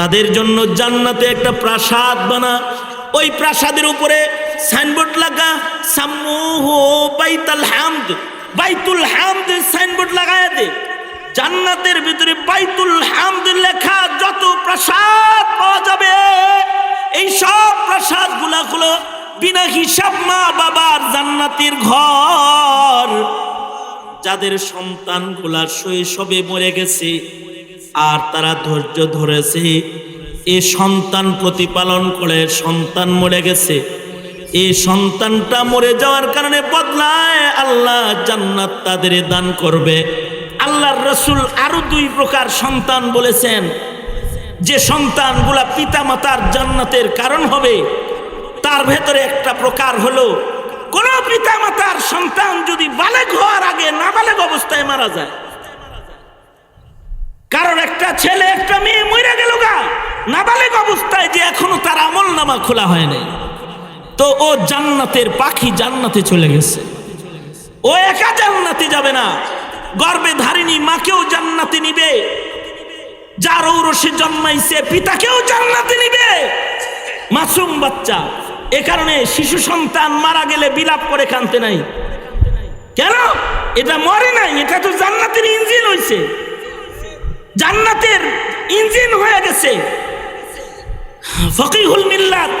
তাদের জন্য জান্নাতে একটা প্রাসাদ বানা। ওই প্রাসাদের উপরে সাইনবোর্ড লাগা, সাম্মুহু বাইতুল হামদ। বাইতুল হামদ সাইনবোর্ড লাগায় দে। জান্নাতের ভিতরে বাইতুল হামদ লেখা যত প্রাসাদ পাওয়া যাবে। এই সব প্রাসাদগুলা হলো বিনা হিসাব মা বাবার জান্নাতের ঘর। যাদের সন্তানগুলা শৈশবে মরে গেছে আর তারা ধৈর্য ধরেছে। এ সন্তান প্রতিপালন করে সন্তান মরে গেছে। এই সন্তানটা মরে যাওয়ার কারণে বদলায় আল্লাহ জান্নাত তাদের দান করবে। আল্লাহর রসুল আরও দুই প্রকার সন্তান বলেছেন। যে সন্তানগুলা পিতামাতার জান্নাতের কারণ হবে, তার ভেতরে একটা প্রকার হলো, কোন পিতা মাতার সন্তান যদি বালেক হওয়ার আগে নাবালেক অবস্থায় মারা যায়। কারণ একটা ছেলে, একটা মেয়ে মরে গেল গা। নাবালেক অবস্থায় যে এখনও তার আমল নামা খোলা হয় নাই। তো ও জান্নাতের পাখি জান্নাতে চলে গেছে। ও একা জান্নাতে যাবে না। গর্বে ধারিনী মাকেও জান্নাতে নিবে। যার ঔরসে জন্মাইছে পিতাকেও জান্নাতে নিবে। মাসুম বাচ্চা, এ কারণে শিশু সন্তান মারা গেলে বিলাপ করে কানতে নাই। কেন? এটা মরে নাই, এটা তো জান্নাতের ইঞ্জিন হইছে। জান্নাতের ইঞ্জিন হয়ে গেছে। ফকিহুল মিল্লাত,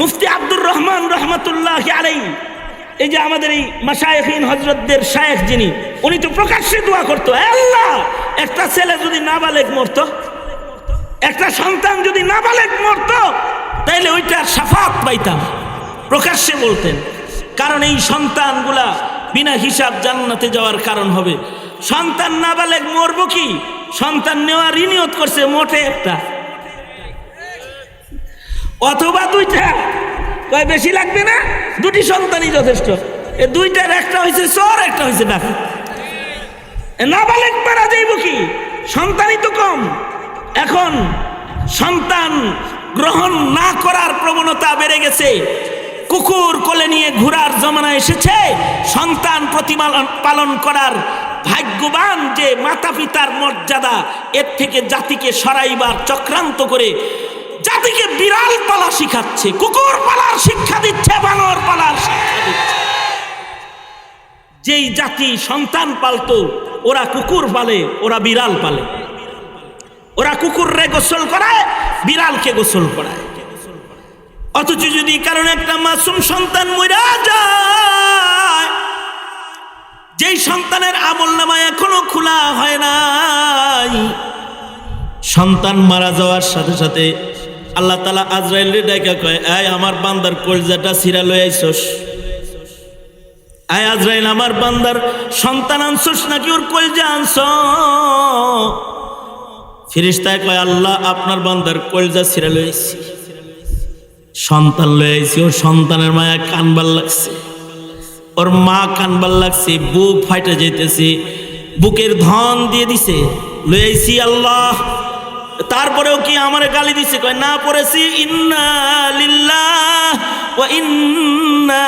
মুফতি আব্দুর রহমান রহমতুল্লাহ আলাই এই যে আমাদের এই মাসায়খিন হজরতদের শায়েখ যিনি, উনি তো প্রকাশ্যে দোয়া করতো আল্লাহ, একটা ছেলে যদি নাবালেক মরতো, একটা সন্তান যদি নাবালেক মরতো, তাইলে ওইটা সাফাত পাইতাম। প্রকাশ্যে বলতেন, কারণ এই সন্তানগুলা বিনা হিসাব জান্নাতে যাওয়ার কারণ হবে। সন্তান নাবালেক মরবো কি? সন্তান নেওয়ার নিয়ত করছে, মোটে একটা। অথবা দুইটা। কয়, বেশি লাগবে না? দুটি সন্তানই যথেষ্ট। এ দুইটার একটা হয়েছে চর, একটা হয়েছে ডাকা নাবালেক মারা যাইব কি? সন্তানই তো কম। এখন সন্তান গ্রহণ না করার প্রবণতা বেড়ে গেছে। কুকুর কোলে নিয়ে ঘোরার জমানা এসেছে। সন্তান প্রতিপালন পালন করার ভাগ্যবান যে মাতা পিতার মর্যাদা এর থেকে জাতিকে সরাইবার চক্রান্ত করে জাতিকে বিড়াল পালা শিখাচ্ছে, কুকুর পালার শিক্ষা দিচ্ছে, বানর পালার শিক্ষা দিচ্ছে। যেই জাতি সন্তান পালতো, ওরা কুকুর পালে, ওরা বিড়াল পালে। ওরা কুকুররে গোসল করায়, বিড়ালকে গোসল করায়। অথচ যদি কারণ একটা মাসুম সন্তান মরা যায় যেই সন্তানের আমল নামা এখনও খোলা হয় নাই, সন্তান মারা যাওয়ার সাথে সাথে আল্লাহ তালা আজরাইল ডাকা কয় আয় আমার বান্দার কলজাটা সিরা লই আইসস। আয় আজরাইল, আমার বান্দার সন্তান আনছস নাকি ওর কলজা আনছ ফিরিস্তায় কয়, আল্লাহ আপনার বান্দার কলজা সিরা লইছি সন্তান লইছি ওর সন্তানের মায়া কানবার লাগছে। ওর মা কানবার লাগছে, বুক ফাইটে যেতেছে বুকের ধন দিয়ে দিছে। লইছি আল্লাহ। তারপরেও কি আমার গালি দিছে? কয়, না পড়েছি, ইন্না লিল্লাহ ওয়া ইন্না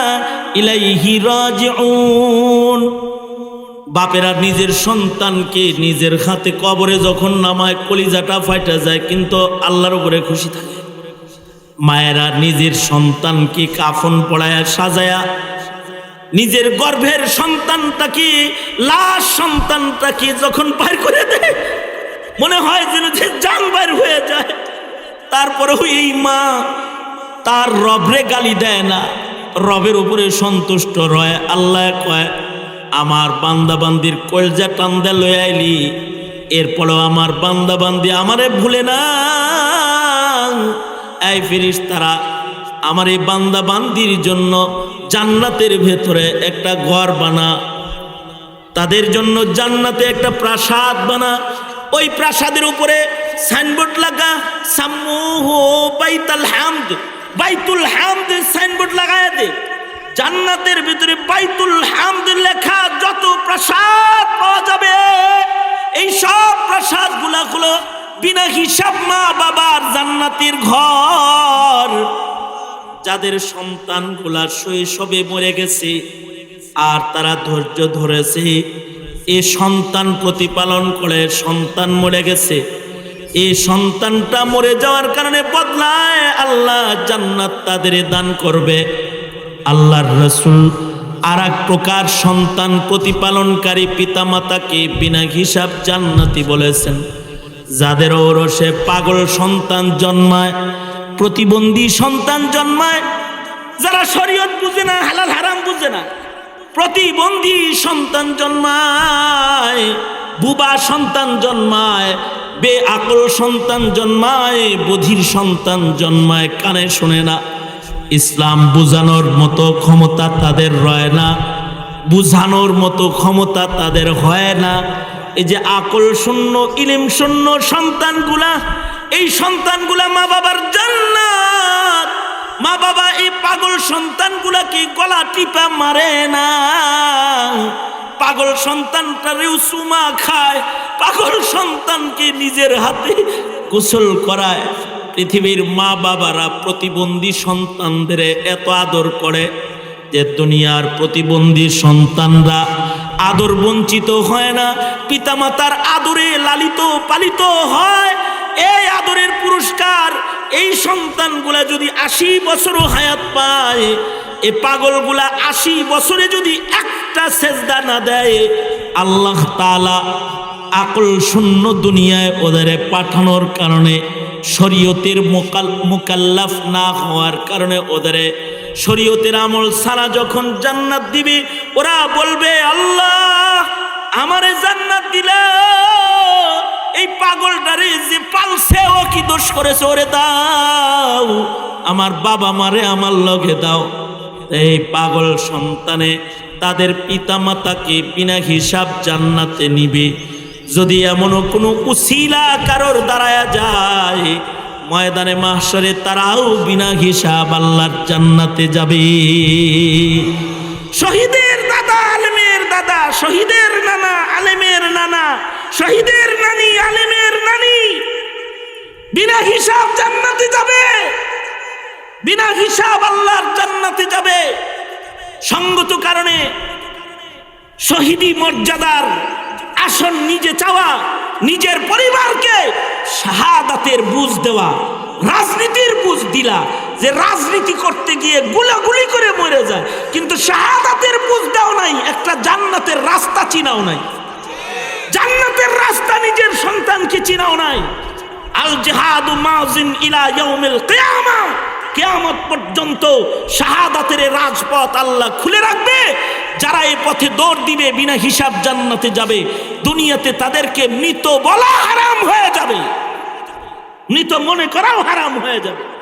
ইলাইহি রাজিউন। বাপেরা নিজের সন্তানকে নিজের হাতে কবরে যখন নামায়, কলিজাটা ফাইটা যায়, কিন্তু আল্লাহর উপরে খুশি থাকে। মায়েরা নিজের সন্তানকে কাফন পড়ায়া সাজায়া নিজের গর্ভের সন্তানটাকে লাশ সন্তানটাকে যখন পার করে দেয়, মনে হয় যেন যে জান বাইর হয়ে যায়। তারপরেও এই মা তার রবরে গালি দেয় না। রবের উপরে সন্তুষ্ট রয়, আল্লাহ কয়, আমার বান্দাবান্দির কলজা টান্দা লয়ে আইলি, এরপরেও আমার বান্দাবান্দি আমারে ভুলে না। এই ফিরিস তারা আমার এই বান্দা বান্দির জন্য জান্নাতের ভেতরে একটা ঘর বানা। তাদের জন্য জান্নাতে একটা প্রাসাদ বানা। ওই প্রাসাদের উপরে সাইনবোর্ড লাগা, সাম্মুহু বাইতুল হামদ। বাইতুল হামদ সাইনবোর্ড লাগায় দে। জান্নাতের ভিতরে বাইতুল হামদ লেখা যত প্রাসাদ পাওয়া যাবে। এই সব প্রাসাদগুলা হলো বিনা হিসাব মা বাবার জান্নাতের ঘর। যাদের সন্তানগুলা শৈশবে মরে গেছে আর তারা ধৈর্য ধরেছে, এ সন্তান প্রতিপালন করে সন্তান মরে গেছে। এই সন্তানটা মরে যাওয়ার কারণে বদলায় আল্লাহ জান্নাত তাদের দান করবে। আল্লাহর রসুল আর এক প্রকার সন্তান প্রতিপালনকারী পিতামাতাকে বিনা হিসাব জান্নাতি বলেছেন। যাদের ঔরসে পাগল সন্তান জন্মায় প্রতিবন্ধী সন্তান জন্মায়, যারা শরীয়ত বুঝে না, হালাল হারাম বুঝে না, প্রতিবন্ধী সন্তান জন্মায়, বুবা সন্তান জন্মায় বে আকল সন্তান জন্মায়, বধির সন্তান জন্মায়, কানে শোনে না। ইসলাম বুঝানোর মতো ক্ষমতা তাদের রয় না, বুঝানোর মতো ক্ষমতা তাদের হয় না। এই যে আকল শূন্য, ইলিম শূন্য সন্তানগুলা, এই সন্তানগুলা মা বাবার বাবা পাগল সন্তানগুলাকে গলা টিপা মারে না? পাগল সন্তানটারেও সুমা খায়, পাগল সন্তানকে নিজের হাতে গোসল করায়। পৃথিবীর মা বাবারা প্রতিবন্ধী সন্তানদের এত আদর করে যে দুনিয়ার প্রতিবন্ধী সন্তানরা আদর বঞ্চিত হয় না, পিতামাতার আদরে লালিত পালিত হয়। এই আদরের পুরস্কার এই সন্তানগুলা যদি আশি বছরও হায়াত পায়, এ পাগলগুলা আশি বছরে যদি একটা সেজদা না দেয়, আল্লাহ তালা আকল শূন্য দুনিয়ায় ওদের পাঠানোর কারণে, শরীয়তের মোকাল, মোকাল্লাফ না হওয়ার কারণে ওদের শরীয়তের আমল সারা যখন জান্নাত দিবে, ওরা বলবে, আল্লাহ, আমারে জান্নাত দিলা। এই পাগলটারে যে পালছে ও কি দোষ করেছে? ওরে দাও। আমার বাবা মারে আমার লগে দাও। এই পাগল সন্তানে তাদের পিতা মাতাকে বিনা হিসাব জান্নাতে নিবে। যদি এমনও কোনো উসিলা কারোর দাঁড়ায়া যায়, ময়দানে মাহসরে তারাও বিনা হিসাব আল্লাহর জান্নাতে যাবে। শহীদের দাদা, আলেমের দাদা, শহীদের নানা, আলেমের নানা শহীদের নানি, আলেমের নানি। বিনা হিসাব জান্নাতে যাবে। বিনা হিসাব আল্লাহর জান্নাতে যাবে। সঙ্গত কারণে শহীদি মর্যাদার আসন নিজে চাওয়া, নিজের পরিবারকে শাহাদাতের বুঝ দেওয়া, রাজনীতির বুঝ দিলা যে রাজনীতি করতে গিয়ে গুলাগুলি করে মরে যায়। কিন্তু শাহাদাতের বুঝ দাও নাই, একটা জান্নাতের রাস্তা চিনাও নাই। জান্নাতের রাস্তা নিজের সন্তানকে চিনাও নাই। আল জেহাদু মাজিন ইলা ইয়াউমিল কিয়ামা। কিয়ামত পর্যন্ত শাহাদাতের রাজপথ আল্লাহ খুলে রাখবে। যারা এই পথে দৌড় দিবে, বিনা হিসাব জান্নাতে যাবে। দুনিয়াতে তাদেরকে মৃত বলা হারাম হয়ে যাবে। মৃত মনে করাও হারাম হয়ে যাবে।